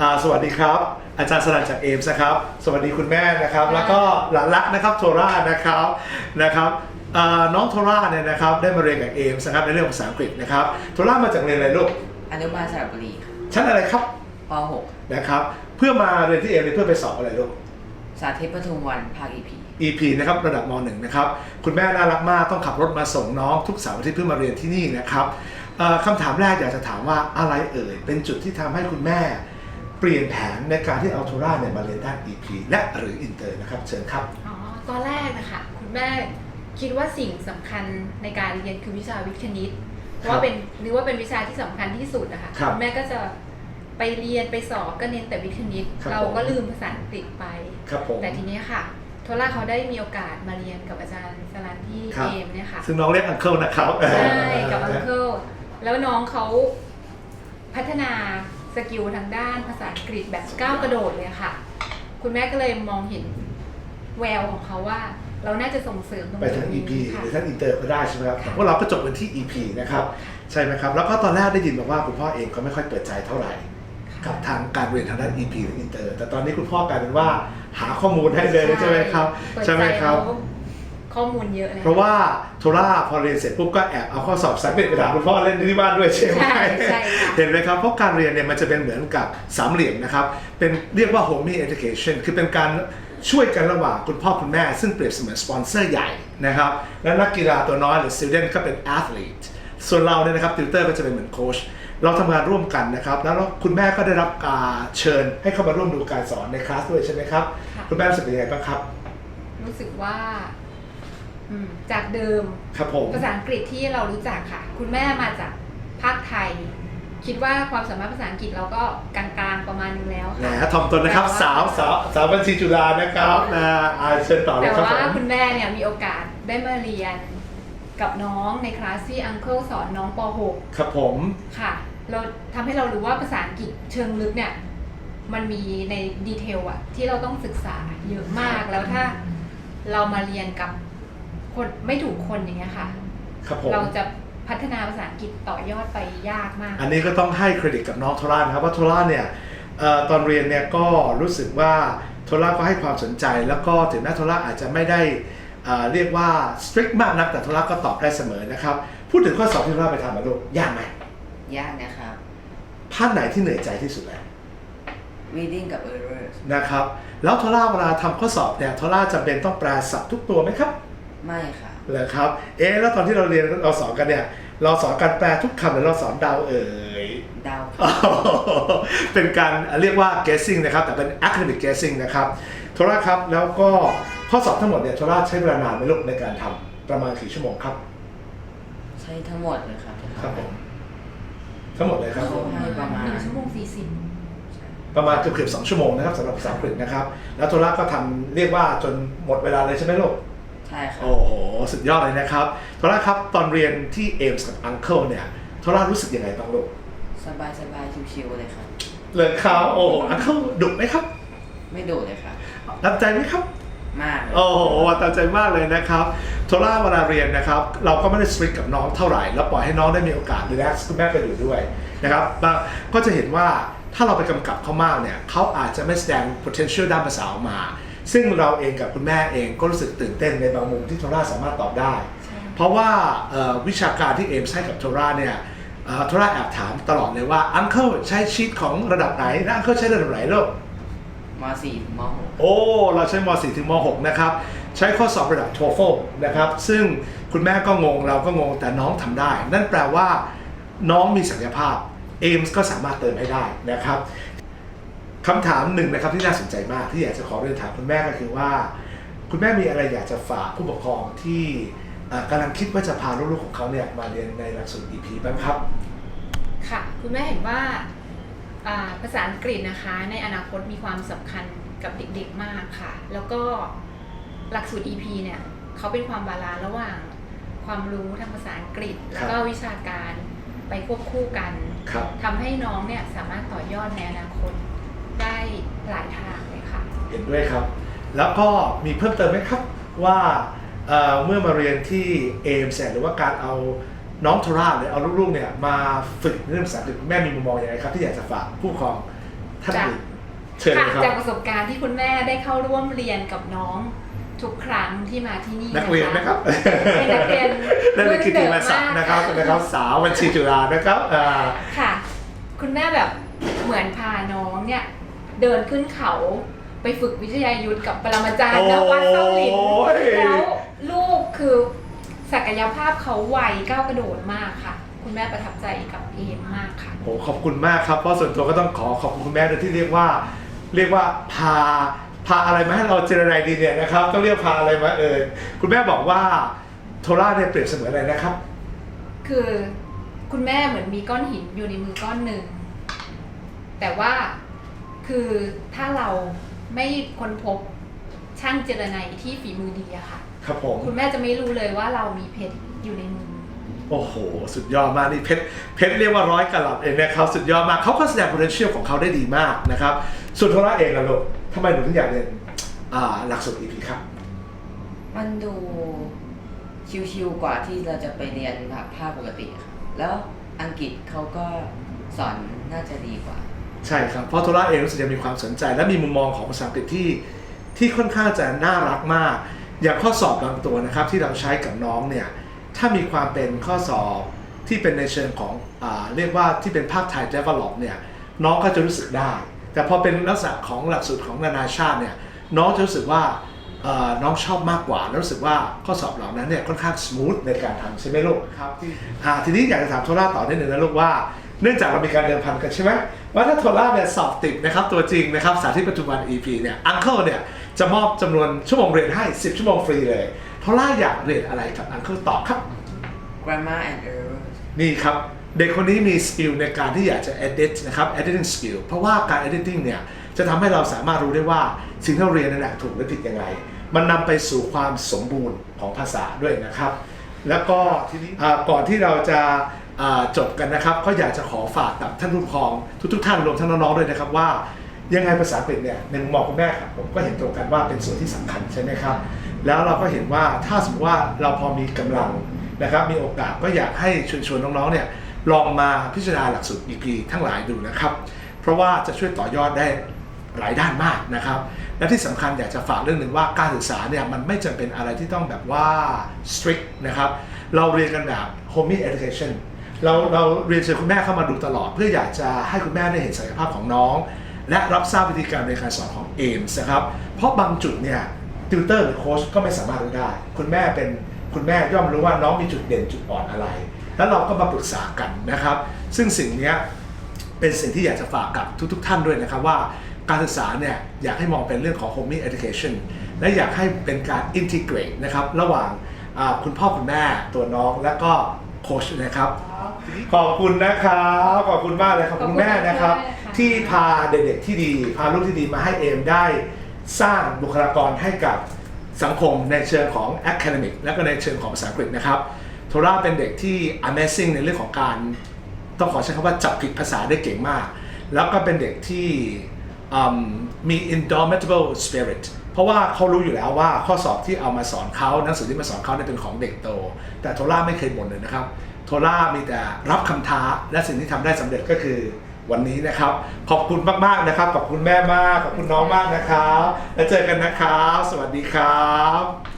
อ่าสวัสดีครับ อาจารย์สลันจากเอมส์นะครับ สวัสดีคุณแม่นะครับ แล้วก็หลานรักนะครับโทรานะครับนะครับอ่าน้องโทราเนี่ยนะครับได้มาเรียนกับเอมส์นะครับในเรื่องภาษาอังกฤษนะครับโทรามาจากเรียนอะไรลูกอนุบาลสระบุรีค่ะชั้นอะไรครับปนะครับ เพื่อมาเรียนที่เอมเนี่ยเพื่อไปสอบอะไรลูก .6 สาธิตปทุมวันภาค EP EP นะครับระดับม .1 นะครับคุณแม่น่ารักมากต้องขับรถมาส่งน้องทุกเสาร์อาทิตย์เพื่อมาเรียนที่นี่นะครับเอ่อคำถามแรกอยากจะถามว่าอะไรเอ่ยเป็นจุดที่ทำให้คุณแม่เป ลี่ยนแผนในการที่เอาโทราเนี่ยมาเรียนด้าน EP และหรืออินเตอร์นะครับ เชิญครับ อ๋อตอนแรกนะคะคุณแม่คิดว่าสิ่งสำคัญในการเรียนคือวิชาวิทย์คณิตเพราะว่าเป็นนึกว่าเป็นวิชาที่สำคัญที่สุดนะคะครับณแม่ก็จะไปเรียนไปสอบก็เน้นแต่วิทย์คณิต ครับ เราผมก็ลืมภาษาอังกฤษไป ครับผม แต่ทีนี้ค่ะ โทล่าเขาได้มีโอกาสมาเรียนกับอาจารย์สลันที่ครับ เอมเนี่ยค่ะ ซึ่งน้องเรียกอังเคิลนะครับใช่ กับอังเคิลแล้วน้องเขาพัฒนา สกิลทางด้านภาษาอังกฤษแบบก้าวกระโดดเลยค่ะ คุณแม่ก็เลยมองเห็นแววของเขาว่า เราน่าจะส่งเสริมตรงไปทางนี้ EP ค่ะหรือทางอินเตอร์ก็ได้ใช่ไหมครับค่ะพวกเราก็จบกันที่ EP นะครับใช่ไหมครับ แล้วก็ตอนแรกได้ยินมาว่าคุณพ่อเองก็ไม่ค่อยเปิดใจเท่าไหร่ กับทางการเรียนทางด้าน EP หรืออินเตอร์ แต่ตอนนี้คุณพ่อ กลายเป็นว่าหาข้อมูลให้เลยใช่ไหมครับเปิดใช่ไหมครับใจแล้ว ข้อมูลเยอะเลย เพราะว่าโทราพอเรียนเสร็จปุ๊บก็แอบเอาข้อสอบสายเป็นไปถามคุณพ่อเล่นที่บ้านด้วยใช่ไหมใช่ใช่ค่ะ เห็นไหมครับ เพราะการเรียนเนี่ยมันจะเป็นเหมือนกับสามเหลี่ยมนะครับ เป็นเรียกว่า home education คือเป็นการช่วยกันระหว่างคุณพ่อคุณแม่ ซึ่งเปรียบเสมือนสปอนเซอร์ใหญ่นะครับ และนักกีฬาตัวน้อยหรือ student ก็เป็น athlete ส่วนเราเนี่ยนะครับติวเตอร์ก็จะเป็นเหมือนโค้ชเราทำงานร่วมกันนะครับ แล้วคุณแม่ก็ได้รับการเชิญให้เข้ามาร่วมดูการสอนในคลาสด้วยใช่ไหมครับค่ะคุณแม่รู้สึกยังไงบ้างครับ รู้สึกว่าอืม จากเดิมครับผมภาษาอังกฤษที่เรารู้จักค่ะ คุณแม่มาจากภาคไทย คิดว่าความสามารถภาษาอังกฤษเราก็กลางๆประมาณนึงแล้วแหมค่ะทอมตนนะครับแต่ว่าสาวสาวสาวบัญชีจุฬานะครับนะอาเชิญต่อเลยแต่ครับว่าผมคุณแม่เนี่ยมีโอกาสได้มาเรียนกับน้องในคลาสที่อังเคิลสอนน้องปครับผม .6 ค่ะ เราทำให้เรารู้ว่าภาษาอังกฤษเชิงลึกเนี่ยมันมีในดีเทลอะที่เราต้องศึกษาเยอะมากแล้วถ้าเรามาเรียนกับ คนไม่ถูกคนอย่างเงี้ยค่ะ ครับผม เราจะพัฒนาภาษาอังกฤษต่อยอดไปยากมาก อันนี้ก็ต้องให้เครดิตกับน้องโทรานะครับว่าโทราเนี่ยเอ่อตอนเรียนเนี่ยก็รู้สึกว่าโทราก็ให้ความสนใจ แล้วก็ถึงแม้โทราอาจจะไม่ได้เอ่อเรียกว่า strict มากนักแต่โทราก็ตอบได้เสมอนะครับพูดถึงข้อสอบที่โทราไปทำมาลูกยากไหมยากนะครับ ภาคไหนที่เหนื่อยใจที่สุดแล้ว reading กับ error นะครับแล้วโทราเวลาทำข้อสอบเนี่ยโทราจำเป็นต้องแปลศัพท์ทุกตัวไหมครับ ไม่ค่ะ เหรอครับ เอ๊ะแล้วตอนที่เราเรียนเราสอนกันเนี่ย เราสอนการแปลทุกคำหรือเราสอนเดาวเอ่ยดาวอ๋อเป็นการเรียกว่า guessing นะครับ แต่เป็น academic guessing นะครับโทราครับแล้วก็ข้อสอบทั้งหมดเนี่ยโทราใช้เวลานานไหมลูกในการทำประมาณกี่ชั่วโมงครับ ใช้ทั้งหมดเลยครับครับผมทั้งหมดเลยครับเขาให้ประมาณ หนึ่งชั่วโมงสี่สิบประมาณเกือบเกือบสองชั่วโมงนะครับสำหรับภาษาอังกฤษนะครับ แล้วโทราก็ทำเรียกว่าจนหมดเวลาเลยใช่ไหมลูกใช่ครับโอ้โหสุดยอดเลยนะครับโทราครับตอนเรียนที่เอมส์กับอังเคิลเนี่ยโทรารู้สึกยังไงบ้างลูกสบายสบายชิวๆเลยครับเลยครับโอ้อังเคิลดุไหมครับไม่ดุเลยครับรับใจไหมครับ มากเลยโอ้โหตามใจมากเลยนะครับโทราเวลาเรียนนะครับ เราก็ไม่ได้สตริกกับน้องเท่าไหร่ แล้วปล่อยให้น้องได้มีโอกาสรีแลกซ์คุณแม่ก็อยู่ด้วยนะครับบางก็จะเห็นว่าถ้าเราไปกำกับเขามากเนี่ยเขาอาจจะไม่แสดง potential ด้านภาษาออกมา ซึ่งเราเองกับคุณแม่เองก็รู้สึกตื่นเต้นในบางมุมที่โทราสามารถตอบได้ใช่เพราะว่าเอ่อวิชาการที่เอมส์ให้กับโทราเนี่ยเอ่อโทราแอบถามตลอดเลยว่าอังเคิลใช้ชีตของระดับไหนและอังเคิลใช้ระดับไหนลูกม .4 ถึงมโอ้ เราใช้ม .4 ถึงม .6 นะครับ ใช้ข้อสอบระดับ TOEFL นะครับ ซึ่งคุณแม่ก็งงเราก็งงแต่น้องทำได้ นั่นแปลว่า น้องมีศักยภาพเอมส์ก็สามารถเติมให้ได้นะครับ คำถามหนึ่งนะครับที่น่าสนใจมากที่อยากจะขอเรียนถามคุณแม่ก็คือว่า คุณแม่มีอะไรอยากจะฝากผู้ปกครองที่เอ่อกำลังคิดว่าจะพาลูกๆของเขาเนี่ยมาเรียนในหลักสูตร EP บ้างครับ ค่ะ คุณแม่เห็นว่าอ่าภาษาอังกฤษนะคะในอนาคตมีความสำคัญกับเด็กๆมากค่ะ แล้วก็หลักสูตร EP เนี่ยเขาเป็นความบาลานซ์ระหว่างความรู้ทางภาษาอังกฤษ แล้วก็วิชาการไปควบคู่กันครับทำให้น้องเนี่ยสามารถต่อยอดในอนาคต ได้หลายทางเลยค่ะ เห็นด้วยครับ แล้วก็มีเพิ่มเติมไหมครับว่าเอ่อเมื่อมาเรียนที่เอมเสร็จหรือว่าการเอาน้องโทราหรือเอาลูกๆเนี่ยมาฝึกเรื่องภาษาอังกฤษคุณแม่มีมุมมองอย่างไรครับ ที่อยากจะฝากผู้ปกครองท่านจากอื่นเชิญเลยคค่ะรับจากประสบการณ์ที่คุณแม่ได้เข้าร่วมเรียนกับน้องทุกครั้งที่มาที่นี่นักเรียนนะครับเป็นนักเรียนนักเรียนกิตติมศักดิ์นะครับนะครับสาวบัญชีจุฬานะครับอ่า ค่ะ คุณแม่แบบเหมือนพาน้องเนี่ย เดินขึ้นเขาไปฝึกวิทยายุทธกับปรมาจารย์ณวัดเซาหลินโอ้ยแล้วลูกคือศักยภาพเขาไวก้าวกระโดดมากค่ะ คุณแม่ประทับใจกับเอมมากค่ะโอ้ขอบคุณมากครับเพราะส่วนตัวก็ต้องขอขอบคุณคุณแม่ด้วยที่เรียกว่า เรียกว่าพาพาอะไรมาให้เราเจรไรดีเนี่ยนะครับต้องเรียกพาอะไรมาเอ่ยคุณแม่บอกว่าโทราเนี่ยเปรียบเสมือนอะไรนะครับ คือคุณแม่เหมือนมีก้อนหินอยู่ในมือก้อนหนึ่งแต่ว่า คือถ้าเราไม่ค้นพบช่างเจรไนที่ฝีมือดีอะค่ะ ครับผม คุณแม่จะไม่รู้เลยว่าเรามีเพชรอยู่ในมือ โอ้โห สุดยอดมากนี่เพชรเพชรเรียกว่าร้อยกะลัดเองนะครับสุดยอดมากเขาก็แสดง potential ของเขาได้ดีมากนะครับ ส่วนโทราเองล่ะลูกทำไมหนูถึงอยากเรียนอ่าหลักสูตร EP ครับ มันดูชิวๆกว่าที่เราจะไปเรียนแบบภาคปกติครับแล้วอังกฤษเขาก็สอนน่าจะดีกว่า ใช่ครับ เพราะโทราเองรู้สึกจะมีความสนใจ และมีมุมมองของภาษาอังกฤษที่ที่ค่อนข้างจะน่ารักมาก อย่างข้อสอบบางตัวนะครับที่เราใช้กับน้องเนี่ยถ้ามีความเป็นข้อสอบที่เป็นในเชิงของอาเรียกว่าที่เป็นภาคไทย develop เนี่ยน้องก็จะรู้สึกได้ แต่พอเป็นลักษณะของหลักสูตรของนานาชาติเนี่ยน้องจะรู้สึกว่าเอ่อน้องชอบมากกว่าแล้วรู้สึกว่าข้อสอบเหล่านั้นเนี่ยค่อนข้าง smooth ในการทำใช่ไหมลูกครับอ่าทีนี้อยากจะถามโทราต่อนิดหนึ่งนะลูกว่า เนื่องจากเรามีการเดิมพันกันใช่ไหมว่าถ้าโทราเนี่ยสอบติดนะครับตัวจริงนะครับสาธิตปัจจุบัน EP เนี่ยอังเคิลเนี่ยจะมอบจำนวนชั่วโมงเรียนให้ 10 ชั่วโมงฟรีเลยโทราอยากเรียนอะไรกับอังเคิลตอบครับ grammar and error นี่ครับเด็กคนนี้มีสกิลในการที่อยากจะ edit นะครับ editing skill เพราะว่าการ editing เนี่ยจะทำให้เราสามารถรู้ได้ว่าสิ่งที่เราเรียนนั้นนะถูกหรือผิดยังไง มันนำไปสู่ความสมบูรณ์ของภาษาด้วยนะครับ แล้วก็ทีนี้อ่าก่อนที่เราจะอ่า จบกันนะครับ ก็อยากจะขอฝากกับท่านผู้ปกครองทุกๆท่านรวมทั้งน้องๆด้วยนะครับว่ายังไงภาษาอังกฤษเนี่ยในมุมมองคุณแม่ครับผมก็เห็นตรงกันว่าเป็นส่วนที่สำคัญใช่ไหมครับ แล้วเราก็เห็นว่าถ้าสมมติว่าเราพอมีกำลังนะครับ มีโอกาสก็อยากให้ชวนชวนน้องๆเนี่ยลองมาพิจารณาหลักสูตร EP ทั้งหลายดูนะครับ เพราะว่าจะช่วยต่อยอดได้หลายด้านมากนะครับ และที่สำคัญอยากจะฝากเรื่องหนึ่งว่าการศึกษาเนี่ยมันไม่จำเป็นอะไรที่ต้องแบบว่า strict นะครับ เราเรียนกันแบบ home education เราเราเรียนเชิญคุณแม่เข้ามาดูตลอด เพื่ออยากจะให้คุณแม่ได้เห็นศักยภาพของน้อง และรับทราบวิธีการในการสอนของ AIMS นะครับ เพราะบางจุดเนี่ยติวเตอร์หรือโค้ชก็ไม่สามารถรู้ได้ คุณแม่เป็นคุณแม่ย่อมรู้ว่าน้องมีจุดเด่นจุดอ่อนอะไร แล้วเราก็มาปรึกษากันนะครับ ซึ่งสิ่งนี้เป็นสิ่งที่อยากจะฝากกับทุกๆท่านด้วยนะครับว่าการศึกษาเนี่ยอยากให้มองเป็นเรื่องของ home education และอยากให้เป็นการ integrate นะครับ ระหว่างคุณพ่อคุณแม่ตัวน้องและก็โค้ชนะครับ ขอบคุณนะครับขอบคุณมากเลยขอบคุณแม่นะครับ ขอบคุณมากเลยค่ะ ที่พาเด็กๆที่ดี พาลูกที่ดีมาให้เอมได้สร้างบุคลากรให้กับสังคมในเชิงของ academic และก็ในเชิงของภาษาอังกฤษนะครับโทราเป็นเด็กที่ amazing ในเรื่องของการ ต้องขอใช้คำว่าจับผิดภาษาได้เก่งมาก แล้วก็เป็นเด็กที่อืมมี indomitable spirit เพราะว่าเขารู้อยู่แล้วว่าข้อสอบที่เอามาสอนเขาหนังสือที่มาสอนเขาเนี่ยเป็นของเด็กโต แต่โทล่าไม่เคยบ่นเลยนะครับ โทล่ามีแต่รับคำท้าและสิ่งที่ทำได้สำเร็จก็คือวันนี้นะครับ ขอบคุณมากๆนะครับ ขอบคุณแม่มาก ขอบคุณน้องมากนะครับ แล้วเจอกันนะครับ สวัสดีครับ